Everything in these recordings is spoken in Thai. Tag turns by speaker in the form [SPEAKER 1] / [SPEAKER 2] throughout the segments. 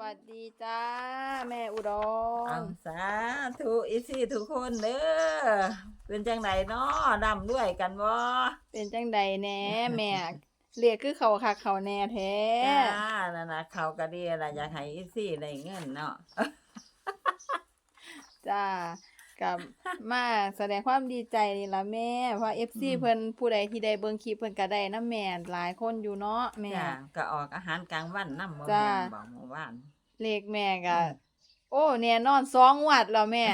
[SPEAKER 1] วัสดีจ้า แม่อุด
[SPEAKER 2] เอา
[SPEAKER 1] ร
[SPEAKER 2] สาธุอีซี่ทุกคนเด้อเป็นจังไดเนาะดำด้วยกันบ่
[SPEAKER 1] เป็นจังใดแหน่แม่เรียกคือเขาคักเขาแน่แท้
[SPEAKER 2] จ้านั่นน่ะเขาก็ดีล่ะอยากให้อีซี่ได้เงินเนาะ
[SPEAKER 1] จ้า กับมาแสดงความดีใจนี่ละแม่ เพราะ FC เพิ่นผู้ใดที่ได้เบิ่งคลิปเพิ่นก็ได้น้ำแม่หลายคนอยู่เนาะแม่
[SPEAKER 2] จ้าก็ออกอาหารกลางวันนำบ่
[SPEAKER 1] จ้า
[SPEAKER 2] แม่นบ่เมื่อวาน
[SPEAKER 1] เลขแม่ก็
[SPEAKER 2] อืม
[SPEAKER 1] โอ้แน่นอนสองงวดแล้วแม่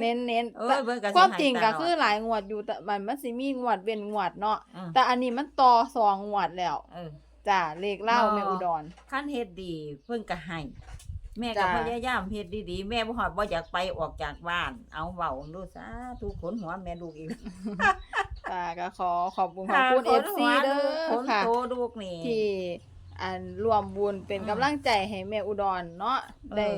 [SPEAKER 1] เน้นเน้น
[SPEAKER 2] โอ้ยเบิ่งก็สิ
[SPEAKER 1] ความจริง
[SPEAKER 2] ให้
[SPEAKER 1] ก็
[SPEAKER 2] ตลอด
[SPEAKER 1] คือหลายงวดอยู่แต่มันมันสิมีงวดเว้นงวดเนาะ
[SPEAKER 2] อืม
[SPEAKER 1] แต่อันนี้มันต่อสองงวดแล้ว
[SPEAKER 2] เออ
[SPEAKER 1] จ้าเลขเล่า
[SPEAKER 2] บ่
[SPEAKER 1] แม่อุดร
[SPEAKER 2] คันเฮ็ดดีเพิ่นก็ให้ แม่ก็
[SPEAKER 1] จ้า
[SPEAKER 2] พยายามเฮ็ดดีๆ แม่บ่ฮอดบ่อยากไปออกจากบ้าน เอาเว้าดูซะทุกคนหัวแม่ลูกอีก
[SPEAKER 1] ค่ะก็ขอขอบคุณขอบคุณ
[SPEAKER 2] ค่ะ
[SPEAKER 1] FC
[SPEAKER 2] หัว
[SPEAKER 1] เด้
[SPEAKER 2] ค
[SPEAKER 1] อนค่ะ
[SPEAKER 2] โตลูกนี่
[SPEAKER 1] ที่อันรวมบุญเป็น
[SPEAKER 2] อืม
[SPEAKER 1] กำลังใจให้แม่อุดรเนาะ
[SPEAKER 2] เออ
[SPEAKER 1] ได้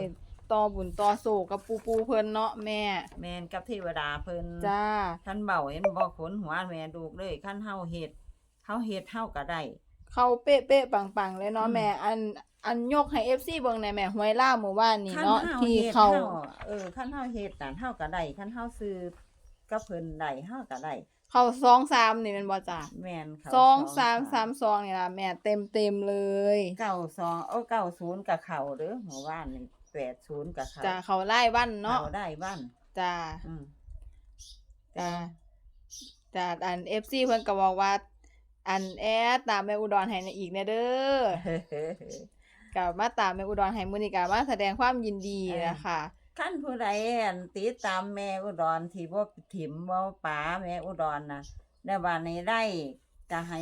[SPEAKER 1] ต่อบุญต่อสู้กับปูปูเพิ่นเนาะแม่
[SPEAKER 2] แม่นกับเทวดาเพิ่น
[SPEAKER 1] จ้า
[SPEAKER 2] คันเบาเห็นบ่ขนหัวแม่ลูกเลยคันเฮาเฮ็ดเฮาเฮ็ดเฮาก็ได้
[SPEAKER 1] เข้าเป๊ะเป๊ะๆปังๆเลยเนาะ
[SPEAKER 2] อืม
[SPEAKER 1] แม่ อันอันยกให้ FC เบิ่งในอยแม่หวยล่าหมู่บ้านนี่
[SPEAKER 2] คัน
[SPEAKER 1] เนาะ
[SPEAKER 2] เฮา
[SPEAKER 1] ที่
[SPEAKER 2] เฮ็ด
[SPEAKER 1] เขา
[SPEAKER 2] เฮาเออคันเฮาเฮ็ดนั่นเฮาก็ได้คันเฮาซื้อกับเพิ่นได้เฮาก็ได้
[SPEAKER 1] เขาสองสามนี่แมันบ่จ้า
[SPEAKER 2] แม่นเขา
[SPEAKER 1] สองสามสามสองนี่ล่ะแม่เต็มเต็มๆเลย
[SPEAKER 2] เก้าสองโอ้เก้าศูนย์กับเขาเด้อเมื่อวานนี่แปดศูนย์กับเขา
[SPEAKER 1] จ้าเขาไล่บ้านเนาะ
[SPEAKER 2] เขาได้บ้าน
[SPEAKER 1] จ้า
[SPEAKER 2] อืม
[SPEAKER 1] จ้าจ้าอัน FC เพิ่นก็บอกว่า อันแอดตามแม่อุดรให้อีกแน่เด้อกลับมาตามแม่อุดรให้มื้อนี้ก็มาแสดงความยินดี
[SPEAKER 2] เออ
[SPEAKER 1] นะคะ
[SPEAKER 2] ขั้นผู้ใดอั่นติดตามแม่อุดรที่บ่ถิ่มบ่ป๋าแม่อุดรน่ะแล้วบัดนี้ได้จะให้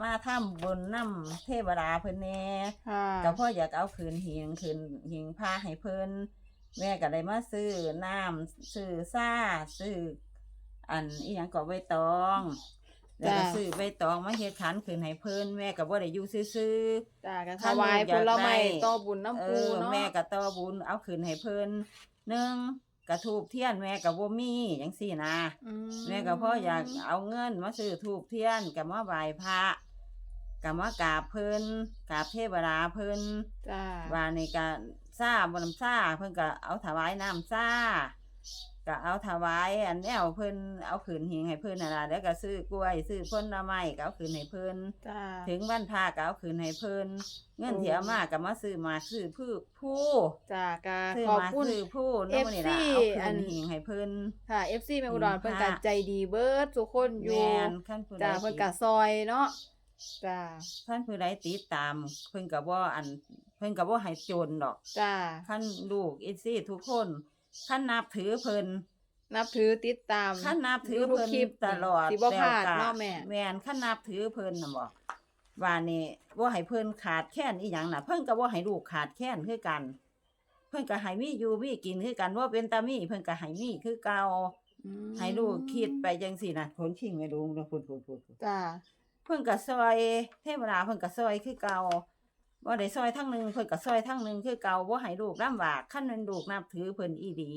[SPEAKER 2] มาทำบุญนำเทวดาเพิ่นแหน่
[SPEAKER 1] ค่ะ
[SPEAKER 2] ก็พ่ออยากเอาคืนหิงคืนหิงผ้าให้เพิ่นแม่ก็ได้มาซื้อน้ำซื้อซ่าซื้ออันอีหยังก็ใบตอง แล้วก็ซื้อใบตองมาเฮ็ดขันคืนให้เพิ่นแม่ก็บ่ได้อยู่ซื่อๆ
[SPEAKER 1] จ้าก็ถ
[SPEAKER 2] ถ้าลูก
[SPEAKER 1] วาย
[SPEAKER 2] อยาก
[SPEAKER 1] ผลไม้
[SPEAKER 2] ได้
[SPEAKER 1] ต่อบุญน้ำปู
[SPEAKER 2] เออ
[SPEAKER 1] เนาะ
[SPEAKER 2] แม่ก็ต่อบุญเอาคืนให้เพิ่นหนึ่งกระทูบเทียนแม่ก็บ่มีจังซี่นะ
[SPEAKER 1] อื
[SPEAKER 2] แม่ก็พ่ออยากเอาเงินมาซื้อทูบเทียนก็มาไหว้พระก็มากราบเพิ่นกราบเทวดาเพิ่น
[SPEAKER 1] จ้า
[SPEAKER 2] ว่านี่ก็ซ่าบ่น้ำซ่าเพิ่นก็เอาถวายน้ำซ่า ก็เอาถวายอันแนวเพิ่นเอาขืนหิงให้เพิ่นน่ะล่ะแล้วก็ซื้อกล้วยซื้อผลไม้ก็เอาขืนให้เพิ่น
[SPEAKER 1] จ้า
[SPEAKER 2] ถึงวันพาก็เอาคืนให้เพิ่นเงิน
[SPEAKER 1] โอ้
[SPEAKER 2] เถียมาก็มาซื้อมาซื้อพืชผู้
[SPEAKER 1] จ้าก็
[SPEAKER 2] ซื้อ
[SPEAKER 1] ขอบ
[SPEAKER 2] มา
[SPEAKER 1] คุณ
[SPEAKER 2] ซื้อผู้นั่นนี่ล่ะ
[SPEAKER 1] FC
[SPEAKER 2] เอา
[SPEAKER 1] อั
[SPEAKER 2] คื
[SPEAKER 1] น
[SPEAKER 2] นหิงให้เพิ่น
[SPEAKER 1] ค่ะ FC แม่อุดร
[SPEAKER 2] อืม
[SPEAKER 1] เพิ่น
[SPEAKER 2] ค่ะ
[SPEAKER 1] ก็ใจดีเบิดทุกคนอยู่
[SPEAKER 2] แม่นคันผู้ใด
[SPEAKER 1] จ้าเพิ่นก็ซอยเนาะจ้า
[SPEAKER 2] คันผู้ใดติดตาม เพิ่นก็บ่อัน เพิ่นก็บ่ให้จนดอก
[SPEAKER 1] จ้า
[SPEAKER 2] คันลูกอีซี่ทุกคน คันนับถือเพิ่น
[SPEAKER 1] นับถือติดตาม
[SPEAKER 2] คันนับถือ
[SPEAKER 1] ทุก
[SPEAKER 2] เพิ่น
[SPEAKER 1] คลิป
[SPEAKER 2] ตลอด
[SPEAKER 1] สิบ่พลาด
[SPEAKER 2] แล้วก็
[SPEAKER 1] เนาะแม่
[SPEAKER 2] แม่นคันนับถือเพิ่นน่ะบ่ว่านี่บ่ให้เพิ่นขาดแคลนอีหยังน่ะ เพิ่นก็บ่ให้ลูกขาดแคลนคือกัน เพิ่นก็ให้มีอยู่มีกินคือกันว่าเป็นตามีเพิ่นก็ให้มีคือเก่า
[SPEAKER 1] อืม
[SPEAKER 2] ให้ลูกคิดไปจังซี่น่ะผลชิงไม่รู้นะพูดพูดพูดพูด
[SPEAKER 1] จ้า
[SPEAKER 2] เพิ่นก็ซอยเทวดาเพิ่นก็ซอยคือเก่า บ่ได้ซอยทั้งหนึงเพิ่นก็ซอยทั้งหนึงคือเก่าบ่ให้ลูกลำบากคันแม่นลูกนับถือเพิ่นอีดี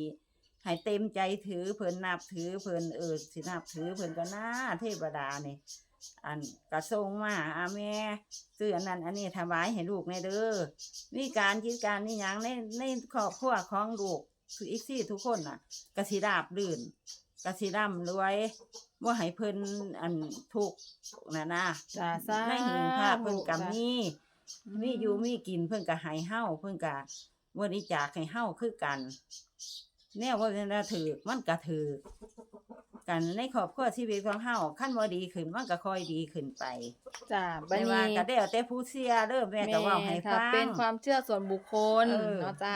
[SPEAKER 2] ให้เต็มใจถือเพิ่นนับถือเพิ่นเออสินับถือเพิ่นก็น่าเทวดานี่อันกระทรงมาอาแม่ซื้ออันนั้นอันนี้ถวายให้ลูกในเด้อมีการคิดการนี่หยังในในครอบครัวของลูกคืออีกซี่ทุกคนน่ะกสิราบลื่นกสิร่ำรวยว่าให้เพิ่นอันทุกข์นะนะ
[SPEAKER 1] จ้าสา
[SPEAKER 2] ในหิงภาพเพิ่นก็
[SPEAKER 1] จ้ะ
[SPEAKER 2] มีมีอยู่มีกินเพิ่นก็ให้เฮาเพิ่นก็บริจาคให้เฮาคือกัน แนวว่าเป็นถือมันก็ถือกันในครอบครัวชีวิตของเฮาขั้นบ่ดีขึ้นมันก็ค่อยดีขึ้นไป
[SPEAKER 1] จ้าบัด
[SPEAKER 2] ไม่ว่า
[SPEAKER 1] นี้
[SPEAKER 2] ก็ได้วแต่ผู้เสียเด้อแม่ก็เว้าให้
[SPEAKER 1] ถ้า
[SPEAKER 2] ฟัง
[SPEAKER 1] เป็นความเชื่อส่วนบุคคล
[SPEAKER 2] เออ
[SPEAKER 1] เนาะจ้า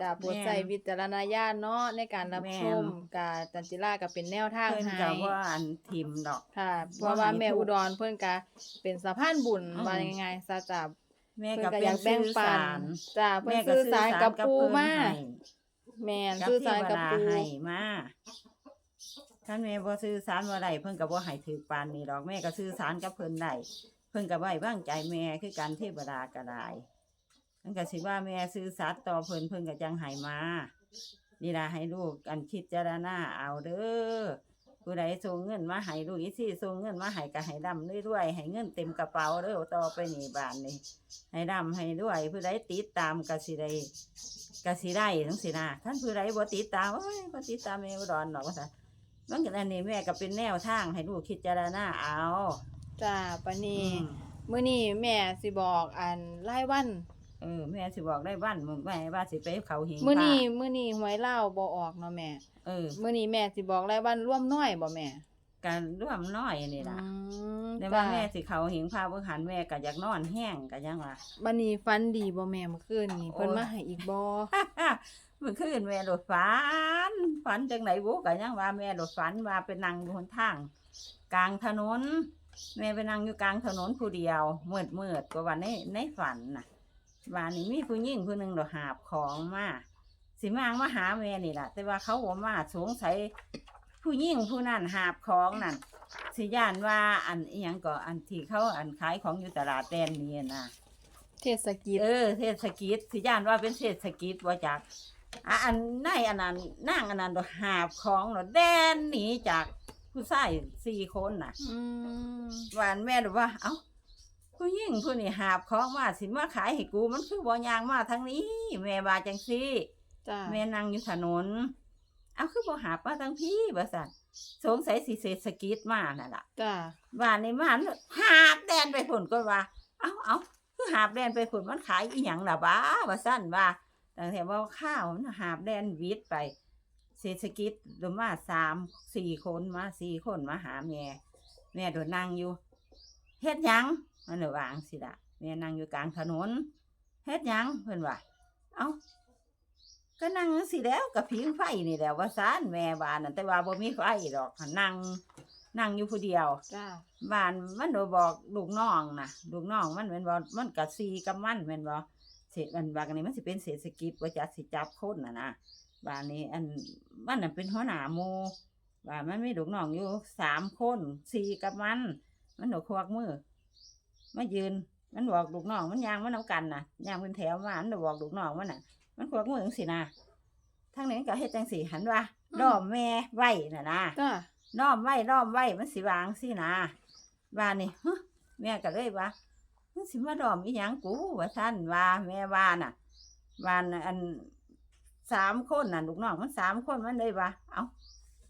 [SPEAKER 1] จ้าโปรด
[SPEAKER 2] แม่น
[SPEAKER 1] ใช้วิจารณญาณเนาะในการรับ
[SPEAKER 2] แม่น
[SPEAKER 1] ชมกาจันจิราก็เป็นแนวทาง
[SPEAKER 2] เพิ่น
[SPEAKER 1] ให้
[SPEAKER 2] ก็ว่าอันทิมดอก
[SPEAKER 1] ค่ะ เพ
[SPEAKER 2] บ่
[SPEAKER 1] ราะว่า
[SPEAKER 2] ให้
[SPEAKER 1] แม่
[SPEAKER 2] ถูก
[SPEAKER 1] อุดรเพิ่นก็เป็นสะพานบุญ
[SPEAKER 2] อืม
[SPEAKER 1] ว่ายังไงซะจ้า
[SPEAKER 2] แม่
[SPEAKER 1] เพิ่น
[SPEAKER 2] ก็
[SPEAKER 1] ก็
[SPEAKER 2] เป็
[SPEAKER 1] อยานกแบ่ง
[SPEAKER 2] สื่อ
[SPEAKER 1] ปั
[SPEAKER 2] สานร
[SPEAKER 1] จ้าเพิ่น
[SPEAKER 2] แม่ก็
[SPEAKER 1] สื่อสารกับ
[SPEAKER 2] สื่อ
[SPEAKER 1] ปู
[SPEAKER 2] เพิ่น
[SPEAKER 1] มา
[SPEAKER 2] ให้
[SPEAKER 1] แม่น
[SPEAKER 2] กับ
[SPEAKER 1] สื่อ
[SPEAKER 2] เท
[SPEAKER 1] สาร
[SPEAKER 2] ว
[SPEAKER 1] กับ
[SPEAKER 2] ดา
[SPEAKER 1] ปู
[SPEAKER 2] ให้มาท่านแม่บ่สื่อสารว่าได้เพิ่นก็บ่ให้ถือปานนี้ดอกแม่ก็สื่อสารกับเพิ่นได้เพิ่นก็ไว้วางใจแม่คือการเทวดาก็ได้ มันก็สิว่าแม่สื่อสารต่อเพิ่นเพิ่นก็จังให้มา นี่ล่ะให้ลูกอันคิดจารณาเอาเด้อผู้ผู้ใดส่งเงินมาให้ลูกอีซี่ส่งเงินมาให้ก็ให้ดำเรื่อยๆให้เงินเต็มกระเป๋าเด้อต่อไปนี่บานนี่ให้ดำให้ด้วยผู้ใดติดตามก็สิได้ก็สิได้ทั้งสินะท่านผู้ใดบ่ติดตามโอ้ยบ่ติดตามแม่อุดรหรอกว่าซั่นมันก็อันนี้แม่ก็เป็นแนวทางให้ลูกคิดจารณาเอา
[SPEAKER 1] จ้าปานนี้
[SPEAKER 2] อืม
[SPEAKER 1] มื้อนี้แม่สิบอกอันรายวัน
[SPEAKER 2] เออแม่สิบอกได้บ้านมึงแม่ว่าสิไปเขาหิง
[SPEAKER 1] มื้อนี้
[SPEAKER 2] พระ
[SPEAKER 1] มื้อนี้หวยเล่าวบ่ออกเนาะแม่
[SPEAKER 2] เออ
[SPEAKER 1] มื้อนี้แม่สิบอกรายวันร่วมน้อยบ่แม่
[SPEAKER 2] การร่วมน้อยนี่ล่ะ
[SPEAKER 1] อืม
[SPEAKER 2] แต่ว่า
[SPEAKER 1] จ้ะ
[SPEAKER 2] แม่สิเขาหิงพาเบิ่งหันแม่ก็อยากนอนแห้งก็ยังว่า
[SPEAKER 1] บัดนี้ฝันดีบ่แม่เมื่อคืนนี้เพิ่น
[SPEAKER 2] โอ้ย
[SPEAKER 1] มาให้อีกบ่
[SPEAKER 2] เมื่อคืนแม่รถฝันฝันจังไหนบุก็ยังว่าแม่รถฝันว่าไปนั่งอยู่หนทาง กลางถนน แม่ไปนั่งอยู่กลางถนนผู้เดียวมืดมืดๆก็ว่าในในฝันน่ะ ว่านี่มีผู้หญิงผู้หนึงดอกหาบของมาสิมางมาหาแม่นี่ล่ะแต่ว่าเขาบ่มาสงสัยผู้หญิงผู้นั้นหาบของนั่นสิย่านว่าอันอีหยังก็อันที่เขาอันขายของอยู่ตลาดแดนนี่น่ะ
[SPEAKER 1] เทศกิจ
[SPEAKER 2] เออเทศกิจสิย่านว่าเป็นเทศกิจว่าจักอะอันในอันนั้นนั่งอันนั้นดอกหาบของดอกแดนหนีจากผู้ชายสี่คนน่ะ
[SPEAKER 1] อืม
[SPEAKER 2] หวานแม่ดูว่า เอ้า ผู้หญิงผู้นี่หาบของมาสิมาขายให้กูมันคือบ่ยางมาทางนี้ แม่ว่าจังซี่
[SPEAKER 1] จ้า
[SPEAKER 2] แม่นั่งอยู่ถนน เอาคือบ่หาบมาทางพี่บ่สั่นสงสัยสิเศรษฐกิจมานั่นล่ะ
[SPEAKER 1] จ้า
[SPEAKER 2] บ้านในบ้านหาบแดนไปผลก็ว่า เอ้าเอ้าคือหาบแดนไปผลมันขายอีหยังล่ะบ้าว่าสั้นว่าตั้งแต่ว่าข้าวมันหาบแดนวิทย์ไป เศรษฐกิจรวมมาสามสี่คนมาสี่คนมาหาแม่แม่โดนนั่งอยู่เฮ็ดหยัง มันเลยวางสิละแม่นั่งอยู่กลางถนนเฮ็ดหยังเพิ่นว่าเอ้าก็นั่งจั่งสิแล้วกับพิงไฟนี่แหละว่าซานแม่บ้านนั่นแต่ว่าบ่มีไฟดอกหั้นนั่งนั่งอยู่ผู้เดียว
[SPEAKER 1] จ้า
[SPEAKER 2] บ้านมันโดบอกลูกน้องนะลูกน้องมันแม่นบ่มันก็ซีกับมันแม่นบ่เศษมันบางอันนี้มันสิเป็นเศรษฐกิจว่าจะสิจับคนน่ะนะบ้านนี้อันมันน่ะเป็นหัวหน้าหมู่บ้านมันมีลูกน้องอยู่สามคนซีกับมัน มันโดควักมือ มายืน มันบอกลูกน้องมันยางมันเอากันน่ะยางเป็นแถวมามันโดบอกลูกน้องมันน่ะ มันควักมือจังซี่นะทางนี้ก็เฮ็ดจังซี่หันว่าดอมแม่ไว้น่ะนะ
[SPEAKER 1] จ้า
[SPEAKER 2] น้อมไว้น้อมไว้มันสิวางสินะว่านี่ฮะแม่ก็เลยว่ามันสิมาดอมอีหยังกูว่าท่านว่าแม่ว่าน่ะว่าน่ะอันสามคนน่ะลูกน้องมันสามคนมันเลยว่าเอา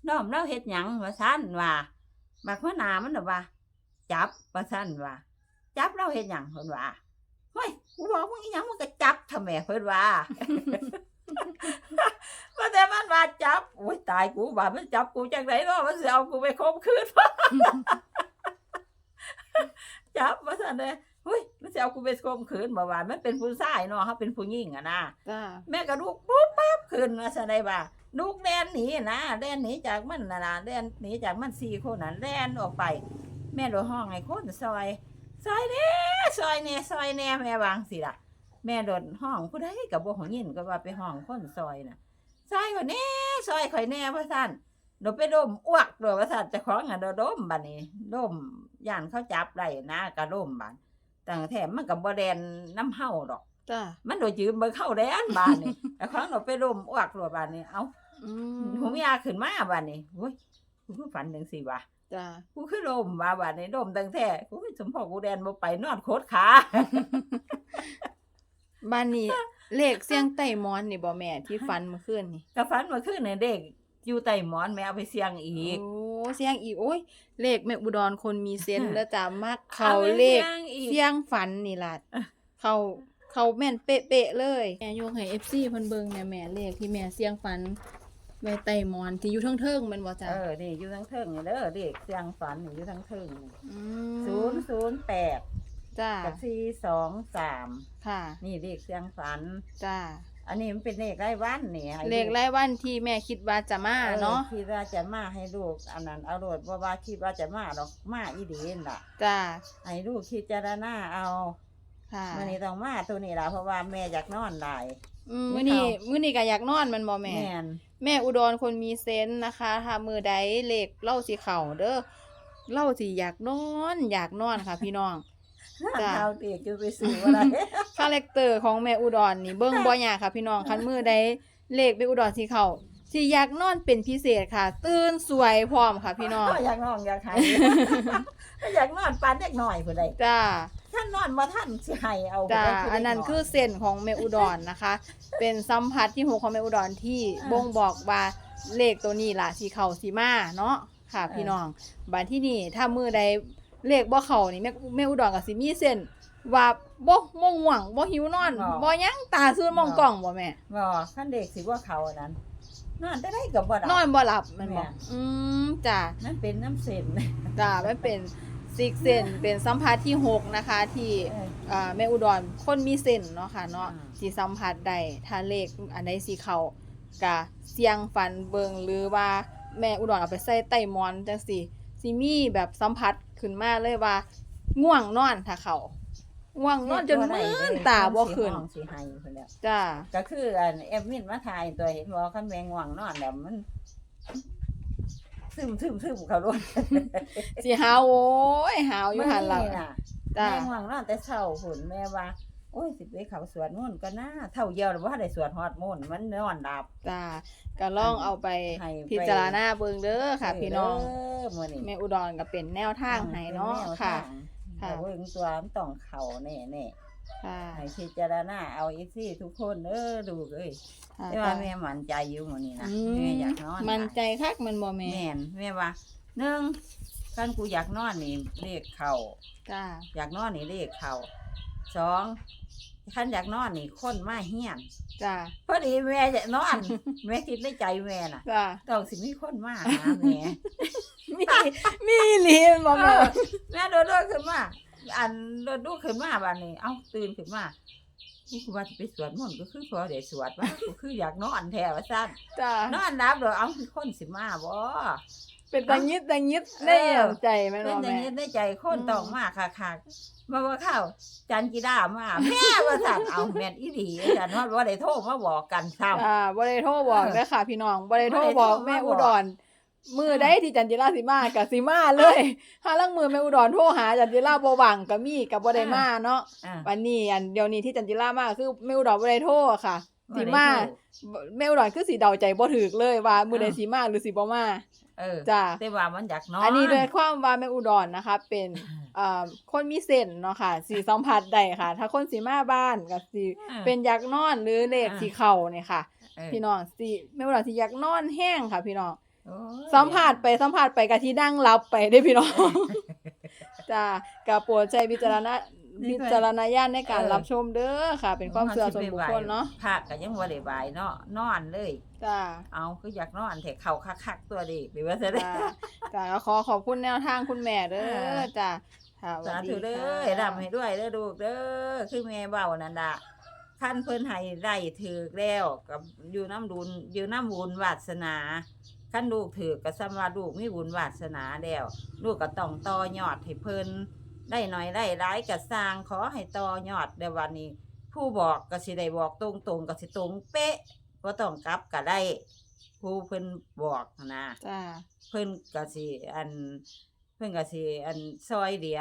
[SPEAKER 2] น้อมเราเฮ็ดหยังว่าท่านว่าบักหัวหน้ามันน่ะว่า จับว่าท่านว่า จับเราเฮ็ดหยังเพิ่นว่าเฮ้ยกูบอกมึงอีหยังมึงก็จับทำแม่เพิ่นว่าว่าแต่มันว่าจับโอ้ยตายกูว่ามันจับกูจังไหนเนาะมันสิเอากูไปข่มขืนจับว่าซั่นเด้เฮ้ยมันสิเอากูไปข่มขืนบ่ว่ามันเป็นผู้ชายเนาะเขาเป็นผู้หญิงอะนะ
[SPEAKER 1] จ้า
[SPEAKER 2] แม่ก็ลูกปุ๊บปั๊บขึ้นว่าซั่นได้บ่าลูกแล่นหนีนะแล่นหนีจากมันน่ะนะแล่นหนีจากมันสี่คนน่ะแล่นออกไป แม่โดนห้องให้คนซอย ซอยแน่ซอยแน่ซอยแน่แม่วางสิล่ะ แม่โดนห้องผู้ใดก็บ่ของยินก็ว่าไปห้องคนซอยน่ะซอยข่อยแน่ซอยข่อยแน่ว่าซั่นหนูไปดมอ้วกโดยว่าซั่นเจะของอะโดดมบัดนี้ดมย่านเขาจับได้นะก็ดมบัดแต่แถมมันก็บ่แดนน้ำเฮาดอก
[SPEAKER 1] จ้า
[SPEAKER 2] มันโดยยืมเบิ่งเข้าแดนบาดนี้แต่ของหนูไปดมอ้วกโดยบาดนี้เอ้า
[SPEAKER 1] อืม
[SPEAKER 2] หูมียาขึ้นมาบาดนี้โอ้ยกูคือฝันจังซี่วะ
[SPEAKER 1] จ้า
[SPEAKER 2] กูคือดมว่าบาดนี้ดมตั้งแท้กูคือสมพอกูแดนบ่ไปนอนโคตรขา
[SPEAKER 1] บ้านนี้เลขเสียงไต่หมอนนี่บ่แม่ที่ฟันเมื่อคืนนี่
[SPEAKER 2] ก็ฝันเมื่อคืนนี่เด็กอยู่ใต้หมอนแม่เอาไปเสี่ยงอีก
[SPEAKER 1] โอ้เสียงอีกโอ้ยเลขแม่อุดรคนมีเซนส์แล้วจ้ามักเขา
[SPEAKER 2] อไป
[SPEAKER 1] เลข
[SPEAKER 2] สี่ยงอีก
[SPEAKER 1] เสียงฝันนี่ล่ะเขาเขาแม่นเป๊ะๆเลยแม่ยกให้ FC เพิ่นเบิ่งแม่แม่เลขที่แม่เสียงฝัน แม่ไต่หมอนที่อยู่เทิงๆแม่นบ่จ้า
[SPEAKER 2] เออ นี่อยู่ทั้งเทิงนี่เด้อเด็กเสียงฝันนี่อยู่ทั้งเทิงนี่
[SPEAKER 1] อืม
[SPEAKER 2] ศูนย์ศูนย์แปด
[SPEAKER 1] จ้า
[SPEAKER 2] กับสี่สองสาม
[SPEAKER 1] ค่ะ
[SPEAKER 2] นี่เด็กเสียงฝัน
[SPEAKER 1] จ้า
[SPEAKER 2] อันนี้มันเป็นเลขรายวันนี่ให้
[SPEAKER 1] เลขรายวันที่แม่คิดว่าจะมา
[SPEAKER 2] ออ
[SPEAKER 1] เนาะ
[SPEAKER 2] คิดว่าจะมาให้ลูก อันนั้นเอาโรดว่าว่าคิดว่าจะมาดอกมาอีดีนล่ะ
[SPEAKER 1] จ้า
[SPEAKER 2] ให้ลูกคิดจารณาเอา
[SPEAKER 1] ค่ะ
[SPEAKER 2] มื่อนี้ต้องมาตัวนี้ล่ะเพราะว่าแม่อยากนอนหลาย
[SPEAKER 1] อืม
[SPEAKER 2] ไม่
[SPEAKER 1] มื้อนี้
[SPEAKER 2] เข้า
[SPEAKER 1] มื้อนี้ก็อยากนอนแมันบ่แม่
[SPEAKER 2] แม่น
[SPEAKER 1] แม่อุดรคนมีเซนส์นะคะถ้ามือใดเลขเล่าสิเข่าเด้อเล่าสิอยากนอน อยากนอนค่ะ พี่น้องจ้ะ
[SPEAKER 2] เท้าเด็กจะไปซื้ออะไร
[SPEAKER 1] คาแรคเตอร์ของแม่อุดรนี่เบิ่งบ่ยากค่ะ พี่น้องคันมือใดเลขแม่อุดรสิเข้าสิอยากนอนเป็นพิเศษค่ะ ตื่นสวยพร้อมค่ะ พี่น้อง
[SPEAKER 2] อยากนอนอยากให้อยากนอนปานเด็กหน่อยผู้ใด
[SPEAKER 1] จ้า
[SPEAKER 2] ท่านนอนบ่ท่านสิให้เอา
[SPEAKER 1] จ้า
[SPEAKER 2] ผู้ใดผู้ใด
[SPEAKER 1] อันนั้นคือเส้นของเมอุดรนะคะ เป็นสัมผัสที่หกของเมอุดรที่
[SPEAKER 2] อ่า
[SPEAKER 1] บ่งบอกว่าเลขตัวนี้ล่ะสีเขาสีมาเนาะค่ะ
[SPEAKER 2] เออ
[SPEAKER 1] พี่น้องบัดที่นี่ถ้ามือใดเลขบ่เขานี่แม่แม่อุดรก็สิมีเส้นว่าบ่บ่ง่วงบ่หิวนอนบ่หยังตาซื่นมองกล้องบ่แม่
[SPEAKER 2] บ่คันเด็กสิว่าเขาอันนั้นนอนได้ได้ก็บ่ได้
[SPEAKER 1] นอนบ่หลับแมันบ่
[SPEAKER 2] แม่
[SPEAKER 1] อืมจ้า
[SPEAKER 2] นั่นเป็นน้ำเส้น
[SPEAKER 1] จ้ามันเป็น ซิกเซนเป็นสัมผัสที่หกนะคะที่
[SPEAKER 2] เออ
[SPEAKER 1] อ่าแม่อุดรคนมีเส้นเนาะค่ะเนาะ
[SPEAKER 2] อ่า
[SPEAKER 1] สีสัมผัสได้ถ้าเลขอันใดสีเขากะเสียงฟันเบิงหรือว่าแม่อุดรเอาไปใส่ใต้หมอนจังสิสิมีแบบสัมผัสขึ้นมาเลยว่า ง่วงนอนถ้าเขาง่วงนอนจนมึนตาบ่ขึ้น
[SPEAKER 2] สิห้องสิให้พุ่นแล้ว
[SPEAKER 1] จ้า
[SPEAKER 2] ก็คืออันแอดมินมาถ่ายตัวเห็นบ่คันแมงง่วงนอนแล้วมัน ซึมซึมซึมเขาล้วน
[SPEAKER 1] สิหาวโอ้ยหาวอยู่หันหลัง
[SPEAKER 2] มื้อน่ะ
[SPEAKER 1] จ้า
[SPEAKER 2] แม่ง่วงนอนแต่เช้าพุ่นแม่ว่าโอ้ยสิไปเขาสวดมนต์ก็น่าเท่าเดียวหรือว่าได้สวดฮอดมนต์มันนอนดับ
[SPEAKER 1] จ้าก็ลองเอาไป
[SPEAKER 2] ให้ไป
[SPEAKER 1] พิจารณาเบิงเด้อค่ะ พี่น้อง
[SPEAKER 2] เอมื้อนี้
[SPEAKER 1] แม่อุดรก็เป็นแนวทางให้เนาะ
[SPEAKER 2] ป็แว
[SPEAKER 1] ค่ะ
[SPEAKER 2] ทาง
[SPEAKER 1] ค่ะ
[SPEAKER 2] แต่เบิ่งตัวมันต้องเข้าแน่ๆ
[SPEAKER 1] ค่ะ
[SPEAKER 2] ให้พิจารณาเอาอีกที่ทุกคนเออดูเอ้ย
[SPEAKER 1] ค่ะ
[SPEAKER 2] แต่ว่าแม่มั่นใจอยู่หมื้นี้นะ
[SPEAKER 1] อื
[SPEAKER 2] แม่อยากนอน
[SPEAKER 1] มันใจคักมันบ่แม่
[SPEAKER 2] แม่นแม่ว่าหนึ่งคันกูอยากนอนนี่เลขเข้า
[SPEAKER 1] จ้า
[SPEAKER 2] อยากนอนนี่เลขเข้าสองคันอยากนอนนี่คนมาเฮียน
[SPEAKER 1] จ้า
[SPEAKER 2] พอดีแม่จะนอน แม่คิดในใจแม่น่ะ
[SPEAKER 1] จ้า
[SPEAKER 2] ต้องสิมีคนมาหาแม่
[SPEAKER 1] มีมีอีหลีแม่นบ่
[SPEAKER 2] เอ
[SPEAKER 1] แม่
[SPEAKER 2] อแม่โดดโดดขึ้นมา อันโดดดูขึ้นมาบัดนี้เอ้าตื่นขึ้นมานี่กูว่าจะไปสวดมนต์ก็คือพอได้สวดว่ากูคืออยากนอนแท้ว่าซั่น
[SPEAKER 1] จ้าน
[SPEAKER 2] อนรับเด้อเอ้ามีคนสิมาบ่
[SPEAKER 1] เป็นตายิดตายิดได้อย่างใจแม่น
[SPEAKER 2] เป็น
[SPEAKER 1] บ่
[SPEAKER 2] อย่าง
[SPEAKER 1] แม่
[SPEAKER 2] นี้ได้ใจคน
[SPEAKER 1] อืม
[SPEAKER 2] ต้องมาคักๆมาว่าข้าวจันกีดามาแม่ว่าซั่นเอาแม่นอีหลีจันว่าบ่ได้โทรมาบอกกันซ้ำ
[SPEAKER 1] อ่าบ่ได้โทรบอก
[SPEAKER 2] เออ
[SPEAKER 1] เด้อค่ะ พี่น้องบ่ได้โทร
[SPEAKER 2] บ่ได้โทร
[SPEAKER 1] บอก
[SPEAKER 2] มา
[SPEAKER 1] แม่
[SPEAKER 2] บอก
[SPEAKER 1] อุดร มือได้ที่จันจิราสิมาก็สิมาเลยถ้าลังมือแม่อุดรโทรหาจันจิราบ่ว่างก็มีก็บ่ได้มาเนาะ
[SPEAKER 2] อ่า
[SPEAKER 1] วันนี้อันเดี๋ยวนี้ที่จันจิรามาคือแม่อุดรบ่ได้โทรค่ะสิ
[SPEAKER 2] บ่ได้
[SPEAKER 1] มา
[SPEAKER 2] โทร
[SPEAKER 1] แม่อุดรคือสิเดาใจบ่ถูกเลยว่ามื้อใด
[SPEAKER 2] อ่า
[SPEAKER 1] สิมาหรือสิบ่มา
[SPEAKER 2] เออ
[SPEAKER 1] จ้า
[SPEAKER 2] แต่ว่ามันอยากนอน
[SPEAKER 1] อันนี้ด้วยความว่าแม่อุดรนะคะ เป็นอ่าคนมีเส้นเนาะค่ะสีสัมผัสได้ค่ะ ถ้าคนสีมาบ้านก็สิ
[SPEAKER 2] อ่า
[SPEAKER 1] เป็นยักษ์นอนหรือเลข
[SPEAKER 2] อ่า
[SPEAKER 1] สีเข่าเนี่ยค่ะ
[SPEAKER 2] เออ
[SPEAKER 1] พี่น้องสิแม่อุดรสิยักษ์นอนแห้งค่ะ พี่น้อง
[SPEAKER 2] โอ้ย
[SPEAKER 1] สัมผัสไปสัมผัสไปกะที่นั่งรับไปได้อพี่น้อง จ้ากะโปรดใจพิจารณา
[SPEAKER 2] นี่
[SPEAKER 1] พิ
[SPEAKER 2] ก็
[SPEAKER 1] จารณญาณในการ
[SPEAKER 2] เออ
[SPEAKER 1] รับชมเด้อค่ะ เป็นความเชื่อส่วนบุคคลเนาะ
[SPEAKER 2] ผักก็ยังบ่ได้บายเนาะนอนเลย
[SPEAKER 1] จ้า
[SPEAKER 2] เอาคืออยากนอนแต่เข่าคักๆตัวดีหรือว่าจะได้
[SPEAKER 1] จ้าจ้าก็ขอขอบคุณแนวทางคุณแม่เด้
[SPEAKER 2] เอ
[SPEAKER 1] อ
[SPEAKER 2] อ
[SPEAKER 1] จ้าค่ะส
[SPEAKER 2] สา
[SPEAKER 1] วัสดี
[SPEAKER 2] ธุเด้
[SPEAKER 1] ค่ะ
[SPEAKER 2] อร่ำให้ด้วยเด้อลูกเด้อคือแม่เบานั่นล่ะท่านเพิ่นให้ได้ถือแล้วกับอยู่น้ำดุลอยู่น้ำบุญวาสนา ขั้นลูกถือก็สำว่าลูกมีบุญวาสนาแล้วลูกก็ต้องต่อยอดให้เพิ่นได้หน่อยได้ร้ายก็สร้างขอให้ต่อยอดเดี๋ยววันนี้ ผู้บอกก็สิได้บอกตรงๆก็สิตรงเป๊ะบ่ต้องกลับก็ได้ ผู้เพิ่นบอกนะ
[SPEAKER 1] จ้า
[SPEAKER 2] เพิ่นก็สิอัน เพิ่นก็สิอันซอยเหลือ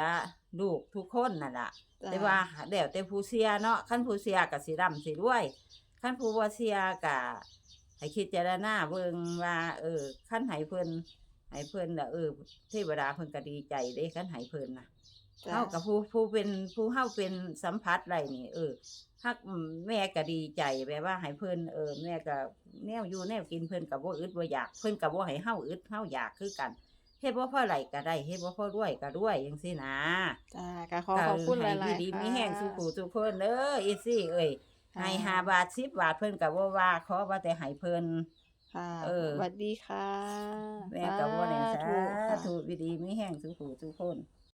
[SPEAKER 2] ลูกทุกคนนั่นล่ะ
[SPEAKER 1] จ้า
[SPEAKER 2] แต่ว่าแล้วแต่ผู้เสียเนาะคันผู้เสียก็สิร่ำสิรวยคันผู้บ่เสียก็ ให้คิดเจารณาเบิ่งว่า เออคันให้เพิ่นให้เพิ่นน่ะเออเทวดาเพิ่นก็ดีใจเด้คันให้เพิ่นน่ะ
[SPEAKER 1] จ้า
[SPEAKER 2] เฮากับผู้ผู้เป็นผู้เฮาเป็นสัมผัสไรนี่ เออฮักอืมแม่ก็ดีใจแบบว่าให้เพิ่นเออแม่ก็แนวอยู่แนวกินเพิ่นก็บ่อึดบ่อยากเพิ่นก็บ่ให้เฮาอึดเฮาอยากคือกันเฮ็ดบ่พอไหลก็ได้เฮ็ดบ่พอรวยก็รวยจังซี่นะ
[SPEAKER 1] จ้าก็ขอขอบคุณหลายๆ
[SPEAKER 2] ให้ดีๆ
[SPEAKER 1] ค่ะ
[SPEAKER 2] มีแห้งสุขูทุกคนเด้ออีซี่เอ้ย ให้ห้าบาท10บาทเพิ่นก็บ่ว่าขอว่าแต่ให้เพิ่น
[SPEAKER 1] ค่ะ
[SPEAKER 2] เออ
[SPEAKER 1] สวัสดีค่ะ
[SPEAKER 2] แม่ก็บ่ได้สา
[SPEAKER 1] ธุค่ะ
[SPEAKER 2] ธุดีๆมีแห้งสุขูทุกคน